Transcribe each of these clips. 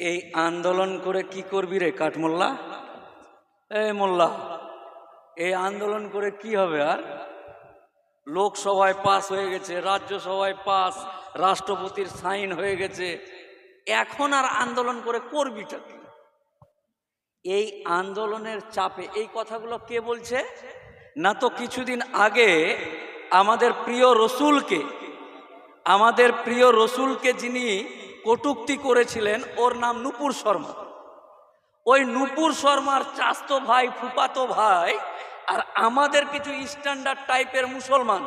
এই আন্দোলন করে কি করবি রে কাঠমোল্লা? এই মোল্লা, এই আন্দোলন করে কি হবে আর? লোকসভায় পাস হয়ে গেছে, রাজ্যসভায় পাস, রাষ্ট্রপতির সাইন হয়ে গেছে, এখন আর আন্দোলন করে করবিটা কি? এই আন্দোলনের চাপে, এই কথাগুলো কে বলছে? না তো কিছুদিন আগে আমাদের প্রিয় রসুলকে, আমাদের প্রিয় রসুলকে যিনি কটুক্তি করেছিলেন, ওর নাম নুপুর শর্মা। ওই নুপুর শর্মার চাস্তো ভাই, ফুপাতো ভাই, আর আমাদের কিছু স্ট্যান্ডার্ড টাইপের মুসলমান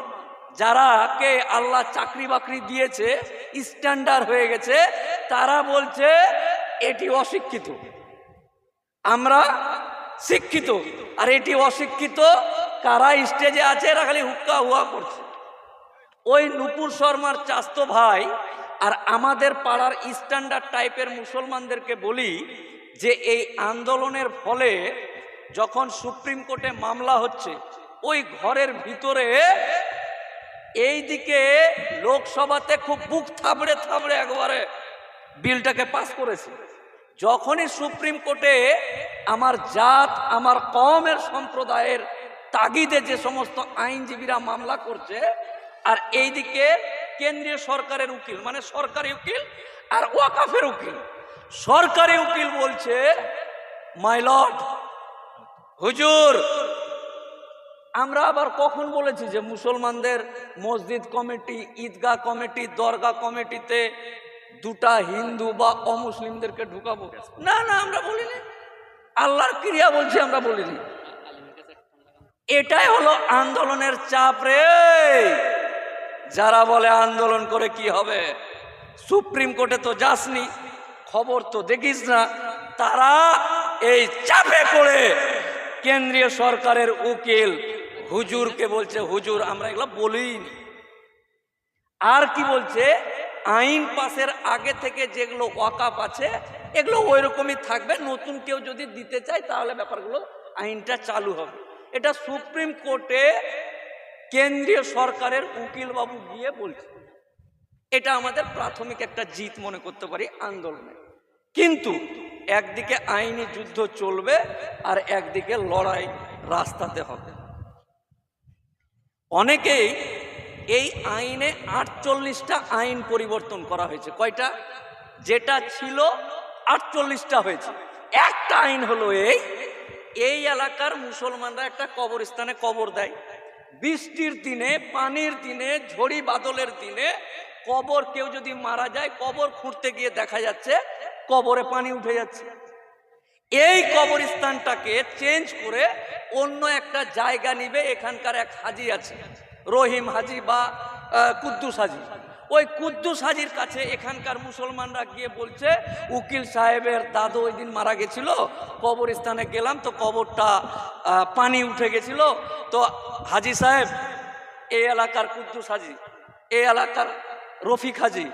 যারা কে আল্লাহ চাকরি বাকরি দিয়েছে স্ট্যান্ডার্ড হয়ে গেছে, তারা বলছে, এটি অশিক্ষিত। আমরা শিক্ষিত। আর এটি অশিক্ষিত কারা স্টেজে আছে? এরা খালি হুক্কা হুয়া করছে। ওই নুপুর শর্মার চাস্তো ভাই আর আমাদের পাড়ার স্ট্যান্ডার্ড টাইপের মুসলমানদেরকে বলি যে এই আন্দোলনের ফলে যখন সুপ্রিম কোর্টে মামলা হচ্ছে, ওই ঘরের ভিতরে এই দিকে লোকসভাতে খুব বুক থাবড়ে থাবড়ে একবারে বিলটাকে পাস করেছে। যখনই সুপ্রিম কোর্টে আমার জাত, আমার কমের সম্প্রদায়ের তাগিদে যে সমস্ত আইনজীবীরা মামলা করছে, আর এইদিকে কেন্দ্রীয় সরকারের উকিল মানে সরকারি উকিল আর ওয়াকাফের উকিল। সরকারি উকিল বলছে, মাই লর্ড, হুজুর, আমরা আবার কখন বলেছি যে মুসলমানদের মসজিদ কমিটি, ঈদগাহ কমিটি দরগা কমিটিতে দুটা হিন্দু বা অমুসলিমদেরকে ঢুকাবো? না না, আমরা বলিনি। আল্লাহর ক্রিয়া বলছি, আমরা বলিনি। এটাই হলো আন্দোলনের চাপ রে। যারা বলে আন্দোলন করে কি হবে? সুপ্রিম কোর্টে তো যাসনি, খবর তো দেখিস না। তারা এই চাপে পড়ে কেন্দ্রীয় সরকারের উকিল, হুজুরকে বলছে, হুজুর, আমরা এগুলো বলিনি। আর কি বলছে? আইন পাশের আগে থেকে যেগুলো ওয়াকাপ আছে, এগুলো ওই রকমই থাকবে। নতুন কেউ যদি দিতে চায়, তাহলে ব্যাপারগুলো আইনটা চালু হবে। এটা সুপ্রিম কোর্টে কেন্দ্রীয় সরকারের উকিল বাবু গিয়ে বলছে, এটা আমাদের প্রাথমিক একটা জিত মনে করতে পারি আন্দোলনে। কিন্তু একদিকে আইনি যুদ্ধ চলবে আর একদিকে লড়াই রাস্তাতে হবে। অনেকেই এই আইনে আটচল্লিশটা আইন পরিবর্তন করা হয়েছে। কয়টা? যেটা ছিল আটচল্লিশটা হয়েছে। একটা আইন হলো এই এই এলাকার মুসলমানরা একটা কবরস্থানে কবর দেয়। বৃষ্টির দিনে, পানির দিনে, ঝড়ি বাদলের দিনে কবর কেউ যদি মারা যায়, কবর খুঁড়তে গিয়ে দেখা যাচ্ছে কবরে পানি উঠে যাচ্ছে। এই কবরস্থানটাকে চেঞ্জ করে অন্য একটা জায়গা নিবে এখানকার এক হাজি আছে, রহিম হাজি বা কুদ্দুস হাজি। ওই কুদ্দুস হাজির কাছে এখানকার মুসলমানরা গিয়ে বলছে, উকিল সাহেবের দাদু ওই দিন মারা গেছিল, কবরস্থানে গেলাম তো কবরটা পানি উঠে গেছিল। তো হাজি সাহেব, এই এলাকার কুদ্দুস হাজি, এই এলাকার রফিক হাজি,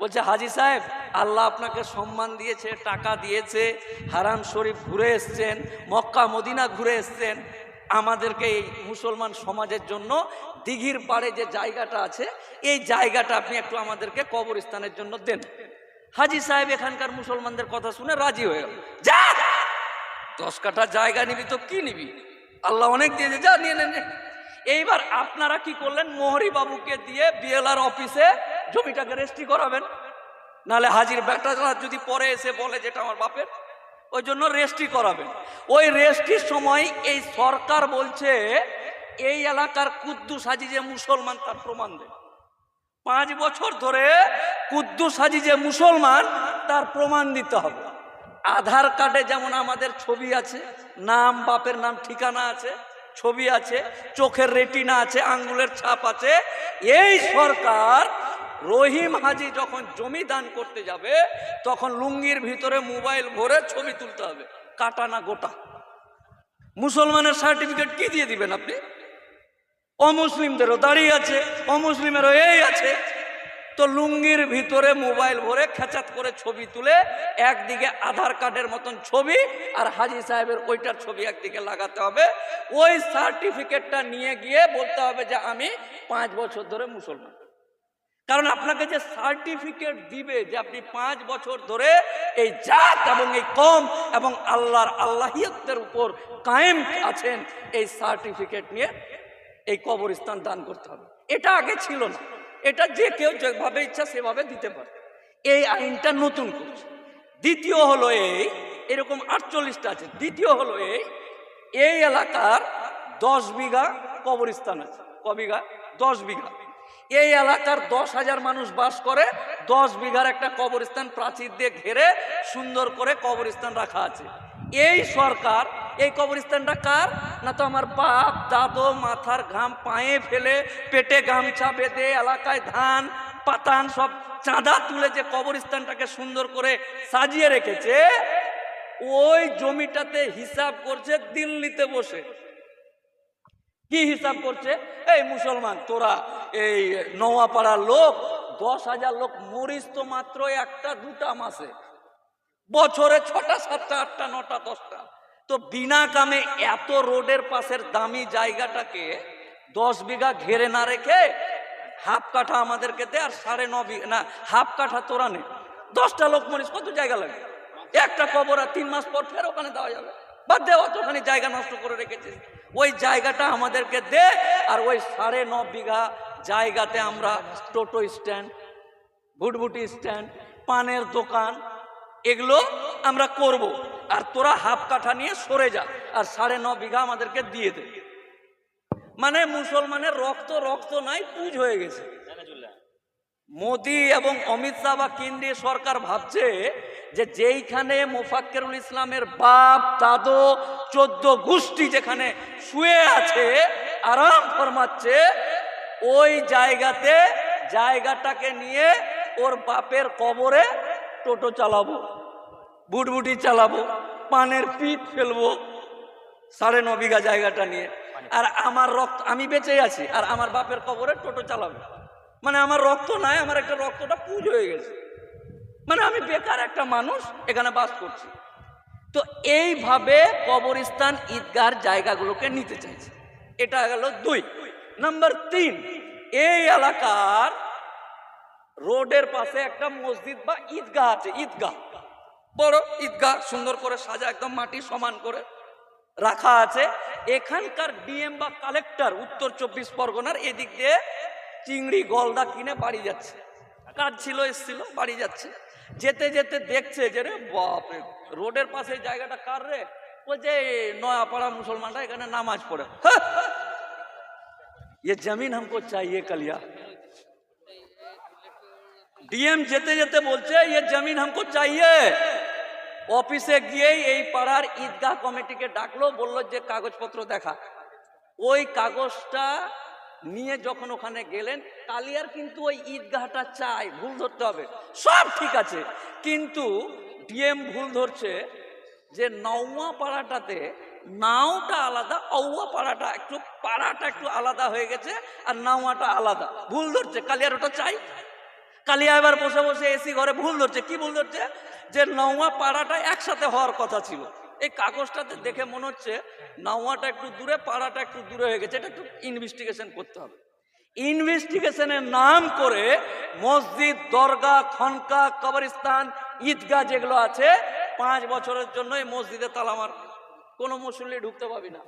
বলছে, হাজি সাহেব, আল্লাহ আপনাকে সম্মান দিয়েছে, টাকা দিয়েছে, হারাম শরীফ ঘুরে এসছেন, মক্কা, মদিনা ঘুরে এসছেন। আমাদেরকে এই মুসলমান সমাজের জন্য দিঘির পাড়ে যে জায়গাটা আছে, এই জায়গাটা আপনি একটু আমাদেরকে কবরস্থানের জন্য দেন। হাজি সাহেব এখানকার মুসলমানদের কথা শুনে রাজি হয়ে গেল। যা! দশ কাঠা জায়গা নিবি তো কি নিবি? আল্লাহ অনেক দিয়েছে, যা, নিয়ে নেন। এইবার আপনারা কি করলেন? মোহরি বাবুকে দিয়ে বিএলআর অফিসে জমিটাকে রেজিস্ট্রি করাবেন। নাহলে হাজির বেটারা যদি পরে এসে বলে যেটা আমার বাপের ওই জন্য রেজিস্ট্রি করাবেন। ওই রেজিস্ট্রির সময় এই সরকার বলছে, এই এলাকার কুদ্দুস হাজি যে মুসলমান তার প্রমাণ দেবে। পাঁচ বছর ধরে কুদ্দুস হাজি যে মুসলমান তার প্রমাণ দিতে হবে। আধার কার্ডে যেমন আমাদের ছবি আছে, নাম, বাপের নাম, ঠিকানা আছে, ছবি আছে, চোখের রেটিনা আছে, আঙ্গুলের ছাপ আছে, এই সরকার রহিম হাজি যখন জমি দান করতে যাবে, তখন লুঙ্গির ভিতরে মোবাইল ভরে ছবি তুলতে হবে, কাটা না গোটা। মুসলমানের সার্টিফিকেট কি দিয়ে দিবেন আপনি? অমুসলিমদেরও দাঁড়িয়ে আছে, অমুসলিমেরও এই আছে। তো লুঙ্গির ভিতরে মোবাইল ভরে খেচাত করে ছবি তুলে একদিকে আধার কার্ডের মতন ছবি আর হাজি সাহেবের ওইটার ছবি একদিকে লাগাতে হবে। ওই সার্টিফিকেটটা নিয়ে গিয়ে বলতে হবে যে আমি পাঁচ বছর ধরে মুসলমান। কারণ আপনাকে যে সার্টিফিকেট দিবে যে আপনি পাঁচ বছর ধরে এই জাত এবং এই কম এবং আল্লাহর আল্লাহিয়তের উপর কায়েম আছেন, এই সার্টিফিকেট নিয়ে এই কবরস্থান দান করতে হবে। এটা আগে ছিল না। এটা যে কেউ যেভাবে ইচ্ছা সেভাবে দিতে পারে। এই আইনটা নতুন করছে। দ্বিতীয় হলো এই, এরকম আটচল্লিশটা আছে। দ্বিতীয় হলো এই এই এলাকার দশ বিঘা কবরস্থান আছে। ক বিঘা? দশ বিঘা। এই এলাকার দশ হাজার মানুষ বাস করে, দশ বিঘার একটা কবরস্থান প্রাচীর দিয়ে ঘেরে সুন্দর করে কবরস্থান রাখা আছে। এই সরকার, এই কবরস্থানটা কার? না তো আমার বাপ, দাদো, মাথার ঘাম পায়ে ফেলে পেটে গামছা বেঁধে এলাকায় ধান, পাতান সব চাঁদা তুলে যে কবরস্থানটাকে সুন্দর করে সাজিয়ে রেখেছে, ওই জমিটাতে হিসাব করছে দিল্লিতে বসে। কি হিসাব করছে? এই মুসলমান, তোরা এই নওয়াপাড়ার লোক, দশ হাজার লোক মরিস তো মাত্র একটা, দুটা মাসে। বছরে ছটা, সাতটা, আটটা, নটা, দশটা। তো বিনা কামে এত রোডের পাশের দামি জায়গাটাকে দশ বিঘা ঘেরে না রেখে হাফ কাঠা আমাদেরকে দে আর সাড়ে ন বিঘা না, হাফ কাঠা তোরা নে। দশটা লোক মরিস, কত জায়গা লাগে? একটা কবর আর তিন মাস পর ফের ওখানে দেওয়া যাবে। বা দেওয়া তো ওখানে জায়গা নষ্ট করে রেখেছিস। ওই জায়গাটা আমাদেরকে দে আর ওই সাড়ে ন বিঘা জায়গাতে আমরা টোটো স্ট্যান্ড ভুটভুটি স্ট্যান্ড পানের দোকান এগুলো আমরা করব। আর তোরা হাফ কাঠা নিয়ে সরে যা আর সাড়ে ন বিঘা আমাদেরকে দিয়ে দে। মানে মুসলমানের রক্ত রক্ত নাই পুজ হয়ে গেছে। মোদি এবং অমিত শাহ বা কেন্দ্রীয় সরকার ভাবছে যে যেইখানে মোফাক্কেরুল ইসলামের বাপ, দাদু, চোদ্দ গোষ্ঠী যেখানে শুয়ে আছে, আরাম ফরমাচ্ছে, ওই জায়গাতে জায়গাটাকে নিয়ে ওর বাপের কবরে টোটো চালাবো, বুটবুটি চালাবো, পানের পিঠ ফেলব, সাড়ে ন বিঘা জায়গাটা নিয়ে। আর আমার রক্ত, আমি বেঁচে আছি, আর আমার বাপের কবরে টোটো চালাবে। মানে আমার রক্ত নাই, আমার একটা রক্তটা পুজ হয়ে গেছে। মানে আমি বেকার একটা মানুষ, এখানে বাস করছি। তো এইভাবে কবরস্থান, ঈদগার জায়গাগুলোকে নিতে চাইছে। এটা গেল দুই। নাম্বার তিন, এই এলাকার রোডের পাশে একটা মসজিদ বা ঈদগাহ আছে, ঈদগাহ। বড় ঈদগাহ, সুন্দর করে সাজা, একদম মাটি সমান করে রাখা আছে। এখানকার ডিএম বা কালেক্টর উত্তর চব্বিশ পরগনার এদিক দিয়ে চিংড়ি গলদা কিনে বাড়ি যাচ্ছে। কাজ ছিল, এসছিল, বাড়ি যাচ্ছে। যেতে যেতে দেখছে যে রে বাপরে রোডের পাশে এই জায়গাটা কার রে বলছে "এই নয়াপাড়া মুসলমানরা এখানে নামাজ পড়ে হ্যাঁ! ये जमीन हमको चाहिए कलिया ডিএম যেতে যেতে বলছে ये जमीन हमको चाहिए অফিসে গিয়েই এই পাড়ার ঈদগাহ কমিটিকে ডাকলো বললো যে কাগজপত্র দেখা ওই কাগজটা নিয়ে যখন ওখানে গেলেন, কালিয়ার কিন্তু ওই ঈদগাহটা চাই, ভুল ধরতে হবে। সব ঠিক আছে, কিন্তু ডিএম ভুল ধরছে যে নৌয়া পাড়াটাতে নাওটা আলাদা অউয়া পাড়াটা একটু পাড়াটা একটু আলাদা হয়ে গেছে আর নাওয়াটা আলাদা। ভুল ধরছে, কালিয়ার ওটা চাই। কালিয়া এবার বসে বসে এসি ঘরে ভুল ধরছে। কি ভুল ধরছে? যে নৌয়া পাড়াটা একসাথে হওয়ার কথা ছিল। এই কাগজটাতে দেখে মনে হচ্ছে নাওয়াটা একটু দূরে, পাড়াটা একটু দূরে হয়ে গেছে। এটা একটু ইনভেস্টিগেশন করতে হবে। ইনভেস্টিগেশনের নাম করে মসজিদ দরগা খনকা, কবরস্থান, ঈদগাহ যেগুলো আছে, পাঁচ বছরের জন্য এই মসজিদে তালা মার কোনো মুসল্লি ঢুকতে পাবি না।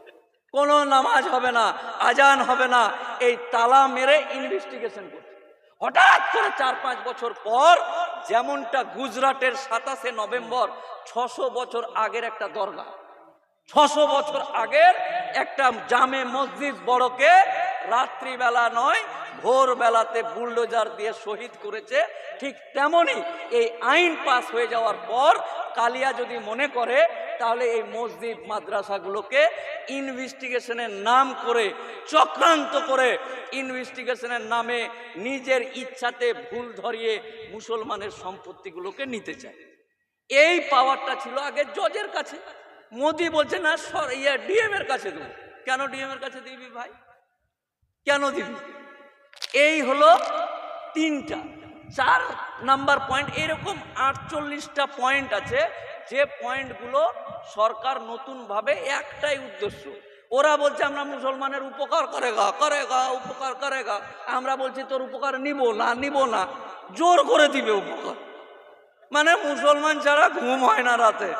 কোনো নামাজ হবে না, আজান হবে না। এই তালা মেরে ইনভেস্টিগেশন করছে। হঠাৎ করে চার পাঁচ বছর পর যেমনটা গুজরাটের সাতাশে নভেম্বর ছশো বছর আগের একটা দরগা। ছশো বছর আগের একটা জামে মসজিদ বড়কে রাত্রিবেলা নয়, ভোরবেলাতে বুলডোজার দিয়ে শহীদ করেছে। ঠিক তেমনই এই আইন পাস হয়ে যাওয়ার পর কালিয়া যদি মনে করে তাহলে এই মসজিদ, মাদ্রাসাগুলোকে ইনভেস্টিগেশনের নাম করে, চক্রান্ত করে ইনভেস্টিগেশনের নামে নিজের ইচ্ছাতে ভুল ধরিয়ে মুসলমানের সম্পত্তিগুলোকে নিতে চায়। এই পাওয়ারটা ছিল আগে জজের কাছে। মোদি বলছে, না, সর ইয়ে ডিএম এর কাছে দেবো। কেন ডিএম এর কাছে দিবি ভাই? কেন দিবি? এই হলো তিনটা। চার নাম্বার পয়েন্ট এরকম আটচল্লিশটা পয়েন্ট আছে যে পয়েন্টগুলো সরকার নতুনভাবে একটাই উদ্দেশ্য। ওরা বলছে, আমরা মুসলমানের উপকার করে গা করে গা, উপকার করে গা। আমরা বলছি, তোর উপকার নিব না নিব না। জোর করে দিবে উপকার। মানে মুসলমান ছাড়া ঘুম হয় না রাতে।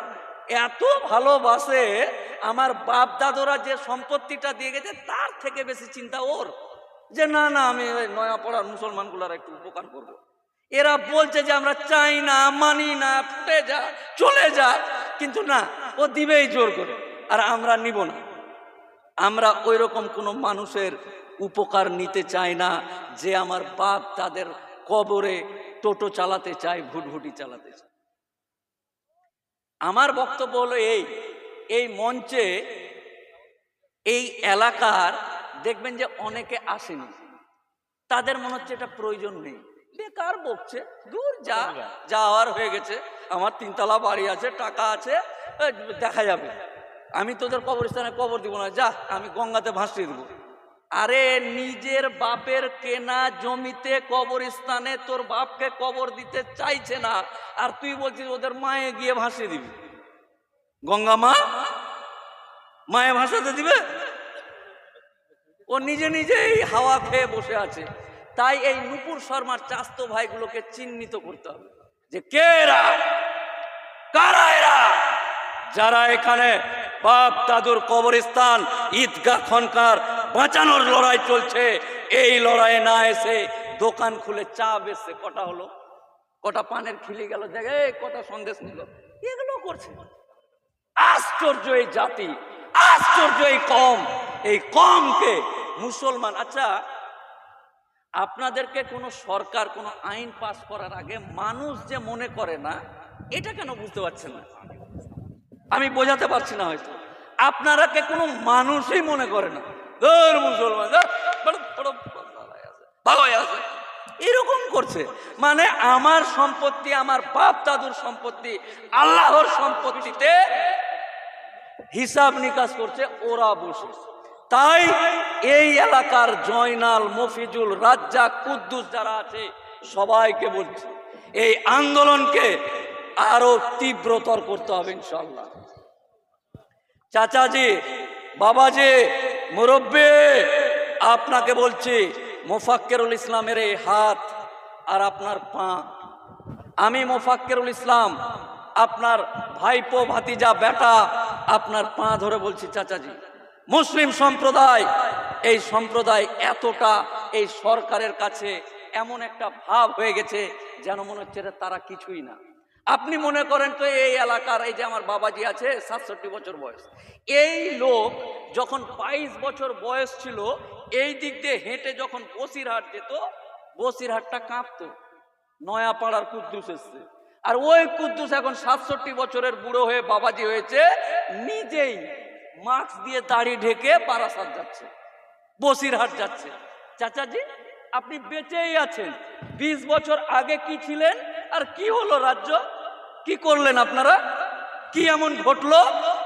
এত ভালোবাসে, আমার বাপ দাদরা যে সম্পত্তিটা দিয়ে গেছে, তার থেকে বেশি চিন্তা ওর। যে, না না, আমি নয়া পড়ার মুসলমানগুলার একটু উপকার করব। এরা বলছে যে আমরা চাই না, মানি না, ফুটে যা, চলে যা। কিন্তু না, ও দিবেই জোর করে, আর আমরা নিব না। আমরা ওই রকম কোনো মানুষের উপকার নিতে চাই না, যে আমার বাপ তাদের কবরে টোটো চালাতে চায় ভুটভুটি চালাতে চায়। আমার বক্তব্য হলো এই এই মঞ্চে, এই এলাকার, দেখবেন যে অনেকে আসেনি। তাদের মনে হচ্ছে এটা প্রয়োজন নেই। বেকার বকছে। দূর যা। যাওয়ার হয়ে গেছে। আমার তিনতলা বাড়ি আছে, টাকা আছে দেখা যাবে। আমি তোদের কবরস্থানে কবর দিব না। যা, আমি গঙ্গাতে ভাসিয়ে দেবো। আরে নিজের বাপের কেনা জমিতে কবরস্থানে তোর বাপকে কবর দিতে চাইছে না। আর তুই বলছিস ওদের মায়ে গিয়ে ভাসিয়ে দিবি। গঙ্গা মা, মায়ে ভাসাতে দিবে? ও নিজে নিজেই হাওয়া খেয়ে বসে আছে। তাই এই নুপুর শর্মার চাস্ত ভাইগুলোকে চিহ্নিত করতে হবে যে কে এরা? কারা এরা? যারা এখানে বাপ দাদুর কবরস্থান, ঈদগাহ খনকার বাঁচানোর লড়াই চলছে, এই লড়াইয়ে না এসে দোকান খুলে চা বেচছে, কটা হলো? কটা পানের খিলি গেল, দেখে কটা সন্দেশ নিল। এগুলো করছে। আশ্চর্য এই জাতি, আশ্চর্য এই কম, এই কমকে মুসলমান আচ্ছা আপনাদেরকে কোনো সরকার, কোনো আইন পাস করার আগে মানুষ যে মনে করে না, এটা কেন বুঝতে পারছেন না? আমি বোঝাতে পারছি না হয়তো। আপনারাকে কোনো মানুষই মনে করে না। এরকম করছে। মানে আমার সম্পত্তি, আমার বাপ দাদুর সম্পত্তি, আল্লাহর সম্পত্তিতে হিসাব নিকাশ করছে, ওরা বসে। তাই এই এলাকার জয়নাল মফিজুল রাজ্জাক কুদ্দুস যারা আছে, সবাইকে বলছি, এই আন্দোলনকে আরও তীব্রতর করতে হবে ইনশাল্লাহ চাচাজি, বাবাজি, মুরব্বী, আপনাকে বলছি, মোফাক্কেরুল ইসলামের এই হাত আর আপনার পা। আমি মোফাক্কেরুল ইসলাম, আপনার ভাইপো, ভাতিজা, বেটা, আপনার পা ধরে বলছি, চাচাজি। মুসলিম সম্প্রদায়, এই সম্প্রদায় এতটা এই সরকারের কাছে এমন একটা ভাব হয়ে গেছে যেন মনে হচ্ছে তারা কিছুই না। আপনি মনে করেন তো এই এলাকার, এই যে আমার বাবাজি আছে, সাতষট্টি বছর বয়স। এই লোক যখন বাইশ বছর বয়স ছিল, এই দিক দিয়ে হেঁটে যখন বসিরহাট যেত, বসিরহাটটা কাঁপতো। নয়াপাড়ার কুদ্দুস এসছে। আর ওই কুদ্দুস এখন সাতষট্টি বছরের বুড়ো হয়ে বাবাজি হয়েছে, নিজেই মাস্ক দিয়ে দাড়ি ঢেকে বারাসাত যাচ্ছে, বসিরহাট যাচ্ছে। চাচাজি, আপনি বেঁচেই আছেন। বিশ বছর আগে কি ছিলেন আর কি হলো রাজ্য? কি করলেন আপনারা? কি এমন ঘটলো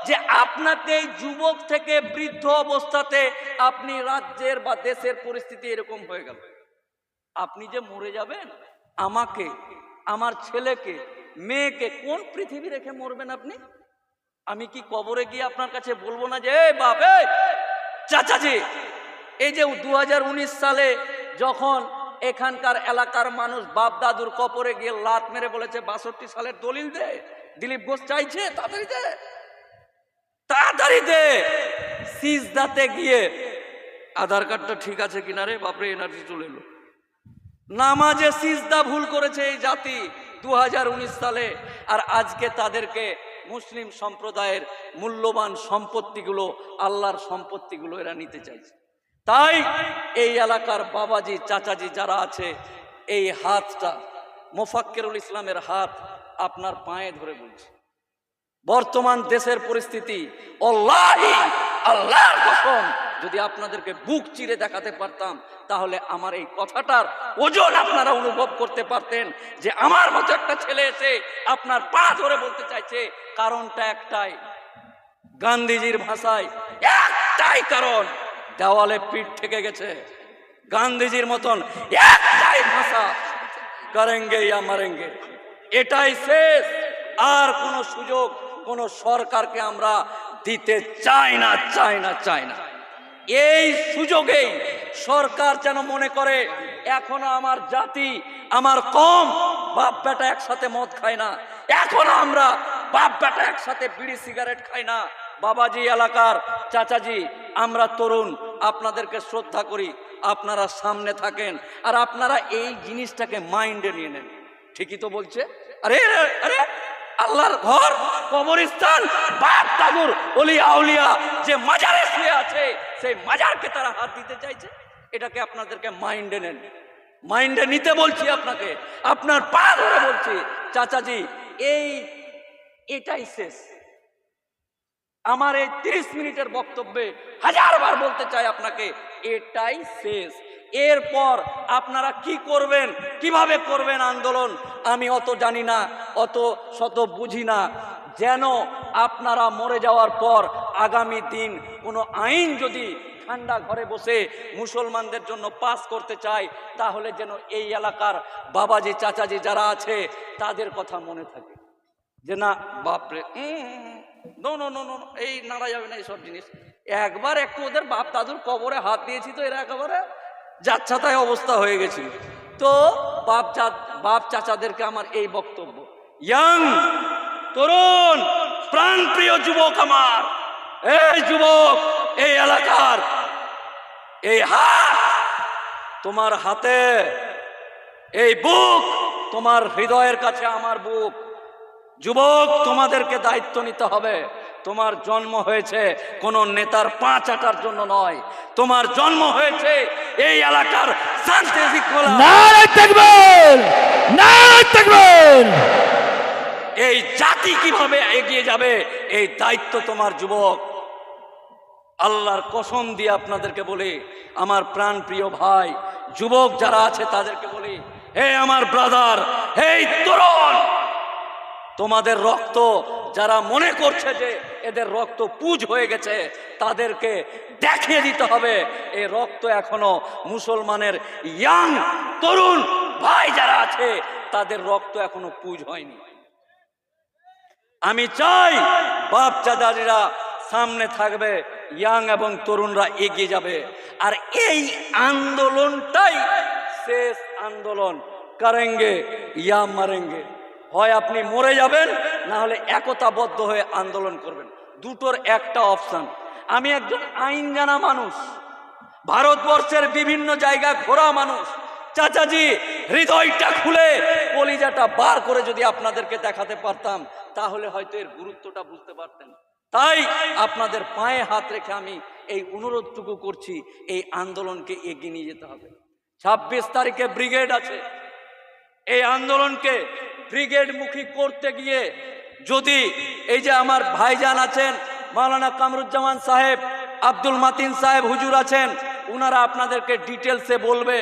যে আপনাকে যুবক থেকে বৃদ্ধ অবস্থাতে আপনি রাজ্যের বা দেশের পরিস্থিতি এরকম হয়ে গেল? আপনি যে মরে যাবেন, আমাকে, আমার ছেলেকে, মেয়েকে কোন পৃথিবী রেখে মরবেন আপনি? আমি কি কবরে গিয়ে আপনার কাছে বলব না যে "এই বাপ চাচাজি। এই যে দু হাজার উনিশ সালে যখন এখানকার এলাকার মানুষ বাপ দাদুর কবরে গিয়ে লাত মেরে বলেছে, বাষট্টি সালের দলিল দে, দিলীপ ঘোষ চাইছে, তাড়াতাড়ি দে তাড়াতাড়ি দে। সিজদাতে গিয়ে আধার কার্ডটা ঠিক আছে কিনা রে, বাপরে, এনার্জি চলে এলো। নামাজে সিজদা ভুল করেছে এই জাতি দু হাজার উনিশ সালে, আর আজকে তাদেরকে মুসলিম সম্প্রদায়ের মূল্যবান সম্পত্তিগুলো, আল্লাহর সম্পত্তিগুলো এরা নিতে চাইছে। তাই এই এলাকার বাবাজি, চাচাজি যারা আছে, এই হাতটা, মোফাক্কেরুল ইসলামের হাত আপনার পায়ে ধরে বলছে। বর্তমান দেশের পরিস্থিতি, অল্লাহ, আল্লাহর কসম যদি আপনাদেরকে বুক চিরে দেখাতে পারতাম, তাহলে আমার এই কথাটার ওজন আপনারা অনুভব করতে পারতেন যে আমার মতো একটা ছেলে এসে আপনার পা ধরে বলতে চাইছে, কারণটা একটাই। গান্ধীজির ভাষায়, একটাই কারণ, দেওয়ালে পিঠ থেকে গেছে। গান্ধীজির মতন একটাই ভাষা, করেঙ্গে ইয়া মারেঙ্গে। এটাই শেষ। আর কোনো সুযোগ, কোনো সরকারকে আমরা দিতে চাই না চাই না চাই না। এই সুযোগেই সরকার যেন মনে করে এখনও আমার জাতি আমার কম বাপ বেটা একসাথে মদ খায় না। এখনও আমরা বাপ বেটা একসাথে বিড়ি সিগারেট খাই না। বাবাজি এলাকার চাচাজি আমরা তরুণ আপনাদেরকে শ্রদ্ধা করি আপনারা সামনে থাকেন আর আপনারা এই জিনিসটাকে মাইন্ডে নিয়ে নেন। ঠিকই তো বলছে? আরে আরে, আরে আল্লাহর ঘর, কবরস্থান, বাপ, দাদুর, অলি, আউলিয়া, যে মাজারে শুয়ে আছে, সেই মাজারকে তারা হাত দিতে চাইছে। এটাকে আপনাদেরকে মাইন্ডে নেন। মাইন্ডে নিতে বলছি আপনাকে। আপনার পা ধরে বলছি, চাচাজি, এই, এটাই শেষ। আমার এই তিরিশ মিনিটের বক্তব্যে হাজারবার বলতে চাই আপনাকে, এটাই শেষ। এরপর আপনারা কি করবেন? কীভাবে করবেন আন্দোলন? আমি অত জানি না, অত শত বুঝি না। যেন আপনারা মরে যাওয়ার পর আগামী দিন কোনো আইন যদি ঠান্ডা ঘরে বসে মুসলমানদের জন্য পাস করতে চায়, তাহলে যেন এই এলাকার বাবাজি, চাচাজি যারা আছে, তাদের কথা মনে থাকে। যে না, বাপরে নো এই নাড়া যাবে না এইসব জিনিস। একবার একটু ওদের বাপ দাদুর কবরে হাত দিয়েছি তো এরা একেবারে যাচ্ছা তাই অবস্থা হয়ে গেছিল। তো বাপ বাপ চাচাদেরকে আমার এই বক্তব্য। ইয়াং, তরুণ, প্রাণপ্রিয় যুবক আমার, এই যুবক, এই এলাকার, এই হাত, তোমার হাতে, এই বুক, তোমার হৃদয়ের কাছে আমার বুক। যুবক, তোমাদেরকে দায়িত্ব নিতে হবে। তোমার জন্ম হয়েছে কোন নেতার পাঁচ আটার জন্য নয়। তোমার জন্ম হয়েছে এই এলাকার শান্তি এই জাতি কীভাবে এগিয়ে যাবে এই দায়িত্ব তোমার যুবক। আল্লাহর কসম দিয়ে আপনাদেরকে বলি আমার প্রাণ প্রিয় ভাই যুবক যারা আছে তাদেরকে বলি হে আমার ব্রাদার হে তরুণ তোমাদের রক্ত যারা মনে করছে যে এদের রক্ত পুজ হয়ে গেছে, তাদেরকে দেখিয়ে দিতে হবে। এই রক্ত এখনও মুসলমানের ইয়াং তরুণ ভাই যারা আছে, তাদের রক্ত এখনও পুজ হয়নি। আমি চাই বাপ চাদারিরা সামনে থাকবে, ইয়াং এবং তরুণরা এগিয়ে যাবে। আর এই আন্দোলনটাই শেষ আন্দোলন, করেঙ্গে, ইয়া মারেঙ্গে। হয় আপনি মরে যাবেন, না হলে একতাবদ্ধ হয়ে আন্দোলন করবেন। দুটোর একটা অপশন আমি একজন আইন জানা মানুষ, ভারতবর্ষের বিভিন্ন জায়গায় ঘোরা মানুষ। চাচাজি, হৃদয়টা খুলে কলিজাটা বার করে যদি আপনাদেরকে দেখাতে পারতাম, তাহলে হয়তো এর গুরুত্বটা বুঝতে পারতেন। তাই আপনাদের পায়ে হাত রেখে আমি এই অনুরোধটুকু করছি, এই আন্দোলনকে এগিয়ে নিয়ে যেতে হবে। ছাব্বিশ তারিখে ব্রিগেড আছে। এই আন্দোলনকে ব্রিগেড মুখী করতে গিয়ে যদি এই যে আমার ভাইজান আছেন, মাওলানা কামরুজ্জামান সাহেব, আব্দুল মাতিন সাহেব হুজুর আছেন ওনারা আপনাদেরকে ডিটেলসে বলবে।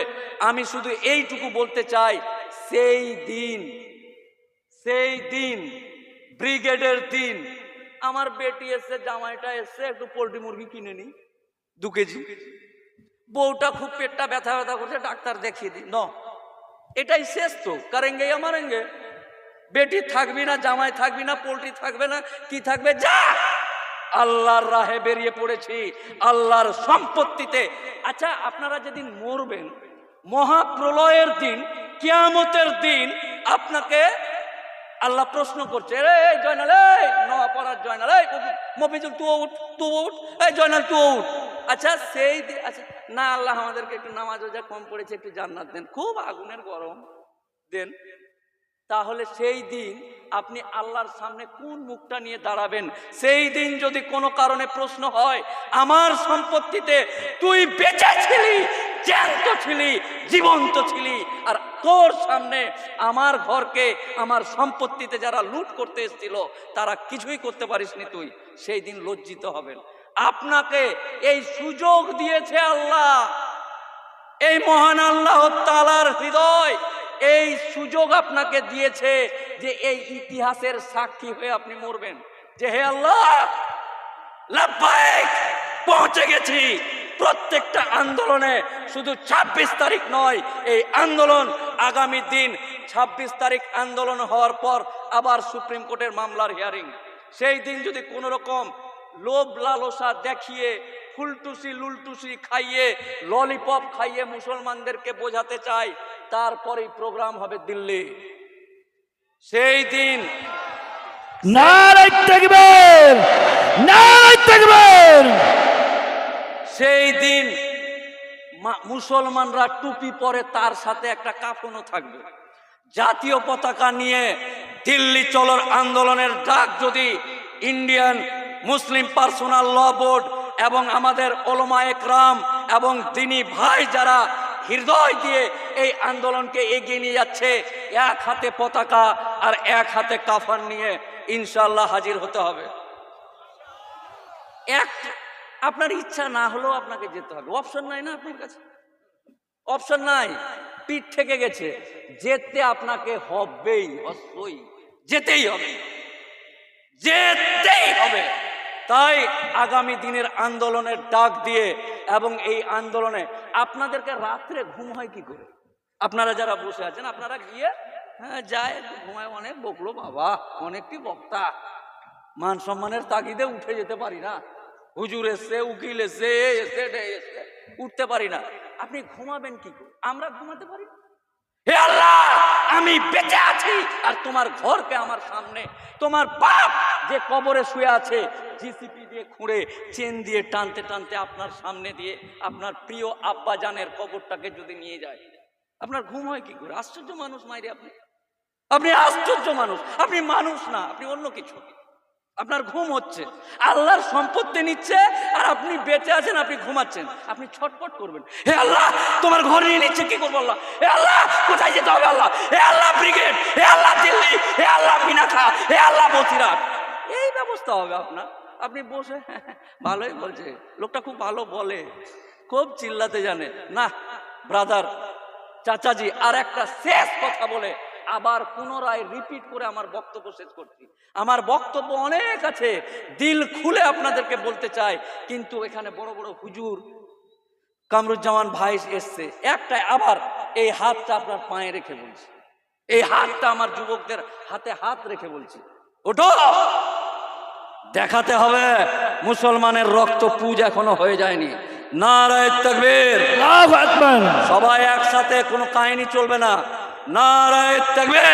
আমি শুধু এইটুকু বলতে চাই, সেই দিন সেই দিন, ব্রিগেডের দিন, আমার বেটি এসছে, জামাইটা এসছে, একটু পোলট্রি মুরগি কিনে নি দু কেজি। বউটা খুব পেটটা ব্যথা ব্যথা করছে, ডাক্তার দেখিয়ে দিই। ন, এটাই শেষ তো কারেঙ্গে আমারেঙ্গে বেটি থাকবি না, জামাই থাকবি না, পোলট্রি থাকবে না, কি থাকবে? যা! আল্লাহর রাহে বেরিয়ে পড়েছি, আল্লাহর সম্পত্তিতে। আচ্ছা আপনারা যেদিন মরবেন, মহাপ্রলয়ের দিন, কিয়ামতের দিন, আপনাকে আল্লাহ প্রশ্ন করছে রে জয়নাল, এই জয়নাল, এই মফিজুল তুই উঠ তুই উঠ, এই জয়নাল তুই উঠ। আচ্ছা সেই আচ্ছা না, আল্লাহ আমাদেরকে একটু নামাজ রোজা কম পড়েছে, একটু জান্নাত দেন। খুব আগুনের গরম দেন। তাহলে সেই দিন আপনি আল্লাহর সামনে কোন মুখটা নিয়ে দাঁড়াবেন? সেই দিন যদি কোনো কারণে প্রশ্ন হয়, আমার সম্পত্তিতে তুই বেঁচে ছিলি, জ্যান্ত ছিলি, জীবন্ত ছিলি, আর তোর সামনে আমার ঘরকে, আমার সম্পত্তিতে যারা লুট করতে এসেছিল, তারা কিছুই করতে পারিসনি তুই। সেই দিন লজ্জিত হবেন। আপনাকে এই সুযোগ দিয়েছে আল্লাহ। এই মহান আল্লাহ তালার হৃদয় এই সুযোগ আপনাকে দিয়েছে যে এই ইতিহাসের সাক্ষী হয়ে আপনি মরবেন। যে হে আল্লাহ পৌঁছে গেছি। প্রত্যেকটা আন্দোলনে শুধু ২৬ তারিখ নয়, এই আন্দোলন আগামী দিন ২৬ তারিখ আন্দোলন হওয়ার পর আবার সুপ্রিম কোর্টের মামলার হিয়ারিং সেই দিন যদি কোনো রকম লোভ লালসা দেখিয়ে ফুলটুসি লুলটুসি খাইয়ে ললিপপ খাইয়ে মুসলমানদেরকে বোঝাতে চায় তারপরেই প্রোগ্রাম হবে দিল্লি। সেই দিন সেই দিন মুসলমানরা টুপি পরে তার সাথে একটা কাফনও থাকবে। জাতীয় পতাকা নিয়ে দিল্লি চলোর আন্দোলনের ডাক যদি Indian Muslim personal law board এবং আমাদের ওলমা একরাম এবং দিনী ভাই যারা হৃদয় দিয়ে এই আন্দোলনকে এগিয়ে নিয়ে যাচ্ছে, এক হাতে পতাকা আর এক হাতে কাফান নিয়ে ইনশাল্লাহ হাজির হতে হবে। এক, আপনার ইচ্ছা না হলেও আপনাকে যেতে হবে। অপশন নাই না আপনার কাছে? অপশন নাই। পিঠ থেকে গেছে। যেতে আপনাকে হবেই, অবশ্যই। যেতেই হবে। যেতেই হবে। তাই আগামী দিনের আন্দোলনের ডাক দিয়ে এবং এই আন্দোলনে আপনাদেরকে রাত্রে ঘুম হয় কি করে? আপনারা যারা বসে আছেন, আপনারা গিয়ে হ্যাঁ যায়, ঘুমায় অনেক বকলো, বাবা, অনেকটি বক্তা। মান সম্মানের তাগিদে উঠে যেতে পারি না। হুজুর এসছে, উকিল এসছে, এ এসছে এসছে, উঠতে পারি না। আপনি ঘুমাবেন কি করে? আমরা ঘুমাতে পারি হে আল্লাহ! আমি বেঁচে আছি। আর তোমার ঘরকে আমার সামনে, তোমার বাপ যে কবরে শুয়ে আছে জিসিপি দিয়ে খুঁড়ে, চেন দিয়ে টানতে টানতে আপনার সামনে দিয়ে আপনার প্রিয় আব্বা জানের কবরটাকে যদি নিয়ে যায়। আপনার ঘুম হয় কি করে? আশ্চর্য মানুষ মাইরে আপনি। আপনি আশ্চর্য মানুষ। আপনি মানুষ না, আপনি অন্য কিছু। আপনার ঘুম হচ্ছে। আল্লাহর সম্পত্তি নিচ্ছে আর আপনি বেঁচে আছেন, আপনি ঘুমাচ্ছেন। আপনি ছটপট করবেন। হে আল্লাহ, তোমার ঘর নিয়ে নিচ্ছে, কি করব আল্লাহ? হে আল্লাহ, কোথায় যেতে হবে আল্লাহ? হে আল্লাহ, ব্রিগেড, হে আল্লাহ, দিল্লি, হে আল্লাহ মিনাখা হে আল্লাহ বসিরাট এই ব্যবস্থা হবে আপনার। আপনি বসে, ভালোই বলছে। লোকটা খুব ভালো বলে। খুব চিল্লাতে জানে। না ব্রাদার চাচাজি, আর একটা শেষ কথা বলে। আবার পুনরায় রিপিট করে আমার বক্তব্য শেষ করছি। আমার বক্তব্য অনেক আছে দিল খুলে আপনাদেরকে বলতে চাই কিন্তু এখানে বড় বড় হুজুর কামরুজ্জামান ভাই এসছে। একটাই আবার এই হাতটা আপনার পায়ে রেখে বলছি। এই হাতটা আমার যুবকদের হাতে হাত রেখে বলছি। ওঠো! দেখাতে হবে মুসলমানের রক্ত পুজ এখনও হয়ে যায়নি। নারায় তকবীর। সবাই একসাথে কোনো কাহিনী চলবে না। নারায় তকবীর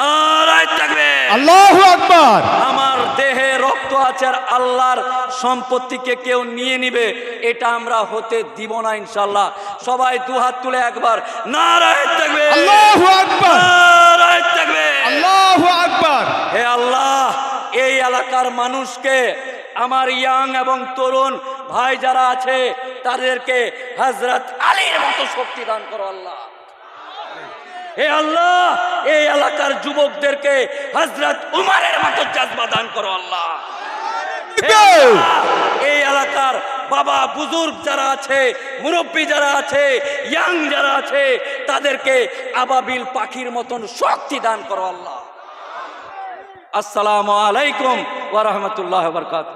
নারায় তকবীর। আল্লাহু আকবার। আমার দেহে রক্ত আছে আর আল্লাহর সম্পত্তিকে কেউ নিয়ে নিবে এটা আমরা হতে দিব না ইনশাল্লাহ সবাই দু হাত তুলে একবার নারায় তকবীর। আল্লাহু আকবার। নারায় তকবীর। আল্লাহু আকবার। হে আল্লাহ এই এলাকার মানুষকে আমার ইয়াং এবং তরুণ ভাই যারা আছে তাদেরকে হজরত আলীর মতো শক্তি দান করো আল্লাহ। হে আল্লাহ এই এলাকার যুবকদেরকে হজরত উমারের মতো জাজবা দান করো আল্লাহ। এই এলাকার বাবা বুজুর্গ যারা আছে মুরব্বী যারা আছে ইয়াং যারা আছে তাদেরকে আবাবিল পাখির মতন শক্তি দান করো আল্লাহ। আসসালামু আলাইকুম ওয়া রাহমাতুল্লাহ বরকাত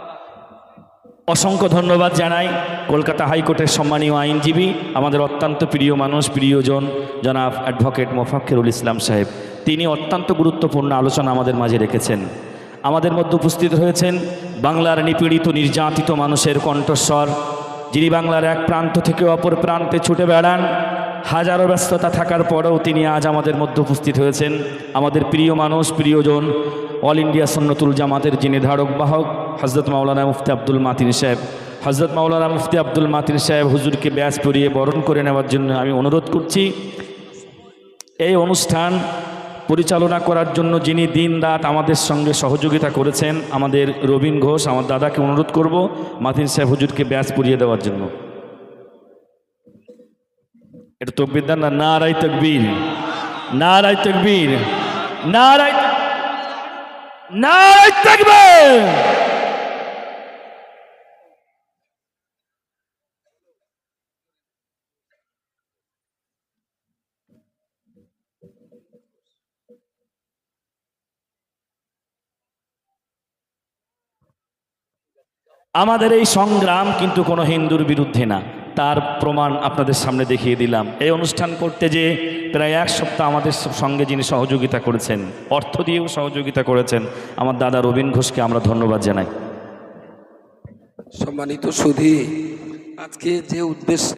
অসংখ্য ধন্যবাদ জানাই কলকাতা হাইকোর্টের সম্মানীয় আইনজীবী, আমাদের অত্যন্ত প্রিয় মানুষ, প্রিয়জন, জনাব অ্যাডভোকেট মোফাক্ষেরুল ইসলাম সাহেব। তিনি অত্যন্ত গুরুত্বপূর্ণ আলোচনা আমাদের মাঝে রেখেছেন। আমাদের মধ্যে উপস্থিত হয়েছেন বাংলার নিপীড়িত, নির্যাতিত মানুষের কণ্ঠস্বর, যিনি বাংলার এক প্রান্ত থেকে অপর প্রান্তে ছুটে বেড়ান। হাজারো ব্যস্ততা থাকার পরেও তিনি আজ আমাদের মধ্যে উপস্থিত হয়েছেন। আমাদের প্রিয় মানুষ, প্রিয়জন অল ইন্ডিয়া সন্ন্যতুল জামাতের যিনি ধারক বাহক হজরত মাওলানা মুফতি আব্দুল মাতিন সাহেব। হজরত মাওলানা মুফতি আব্দুল মাতিন সাহেব হুজুরকে ব্যাস পরিয়ে বরণ করে নেওয়ার জন্য আমি অনুরোধ করছি। এই অনুষ্ঠান পরিচালনা করার জন্য যিনি দিন রাত আমাদের সঙ্গে সহযোগিতা করেছেন, আমাদের রবীন ঘোষ, আমার দাদাকে অনুরোধ করব মাতিন সাহেব হুজুরকে ব্যাস পরিয়ে দেওয়ার জন্য। এটা তকবির দেন না নারাই তকবীর নারাই তকবীর নারাই নারাই তকবীর। আমাদের এই সংগ্রাম কিন্তু কোনো হিন্দুর বিরুদ্ধে না। তার প্রমাণ আপনাদের সামনে দেখিয়ে দিলাম। এই অনুষ্ঠান করতে যে প্রায় এক সপ্তাহ আমাদের সঙ্গে যিনি সহযোগিতা করেছেন, অর্থ দিয়েও সহযোগিতা করেছেন, আমার দাদা রবীন ঘোষকে আমরা ধন্যবাদ জানাই। সম্মানিত সুধী, আজকে যে উদ্দেশ্য